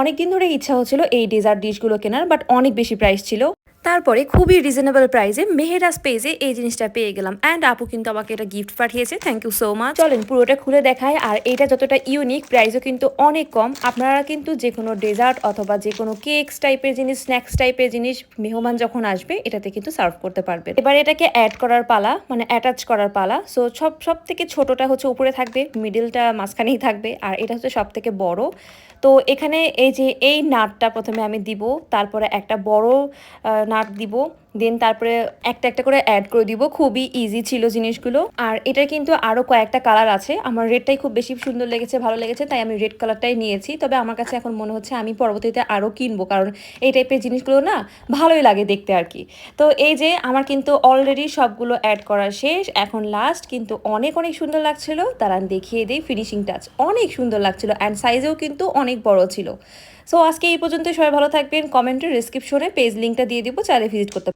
অনেকদিন ধরে ইচ্ছা হচ্ছিল এই ডেজার্ট ডিশগুলো কেনার বাট অনেক বেশি প্রাইস ছিল। তারপরে খুবই রিজনেবল প্রাইসে মেহেরাজ পেজে এই জিনিসটা পেয়ে গেলাম। অ্যান্ড আপু কিন্তু আমাকে এটা গিফট পাঠিয়েছে। থ্যাংক ইউ সো মাচ চলেন, পুরোটা খুলে দেখায় আর এটা যতটা ইউনিক প্রাইসও কিন্তু অনেক কম। আপনারা কিন্তু যে কোনো ডেজার্ট অথবা যে কোনো কেকস টাইপের জিনিস স্ন্যাক্স টাইপের জিনিস মেহমান যখন আসবে, এটাতে কিন্তু সার্ভ করতে পারবেন। এবার এটাকে অ্যাড করার পালা মানে অ্যাটাচ করার পালা। সো সব সব থেকে ছোটটা হচ্ছে উপরে থাকবে মিডিলটা মাঝখানেই থাকবে। আর এটা হচ্ছে সব থেকে বড়। তো এখানে এই যে, এই নাটটা প্রথমে আমি দিব। তারপরে একটা বড় নাট দিব দেন তারপরে একটা একটা করে অ্যাড করে দিব। খুবই ইজি ছিল জিনিসগুলো। আর এটার কিন্তু আরও কয়েকটা কালার আছে। আমার রেডটাই খুব বেশি সুন্দর লেগেছে, ভালো লেগেছে, তাই আমি রেড কালারটাই নিয়েছি। তবে আমার কাছে এখন মনে হচ্ছে আমি পরবর্তীতে আরও কিনবো, কারণ এই টাইপের জিনিসগুলো না ভালোই লাগে দেখতে আর কি। তো এই যে আমার কিন্তু অলরেডি সবগুলো অ্যাড করা শেষ। এখন লাস্ট কিন্তু অনেক অনেক সুন্দর লাগছিল। তারা দেখিয়ে দিই ফিনিশিং টাচ অনেক সুন্দর লাগছিল। অ্যান্ড সাইজেও কিন্তু অনেক বড় ছিল। সো আজকে এই পর্যন্ত সবাই ভালো থাকবেন। কমেন্টের ডিসক্রিপশনে পেজ লিঙ্কটা দিয়ে দিব। চাইলে ভিজিট করতে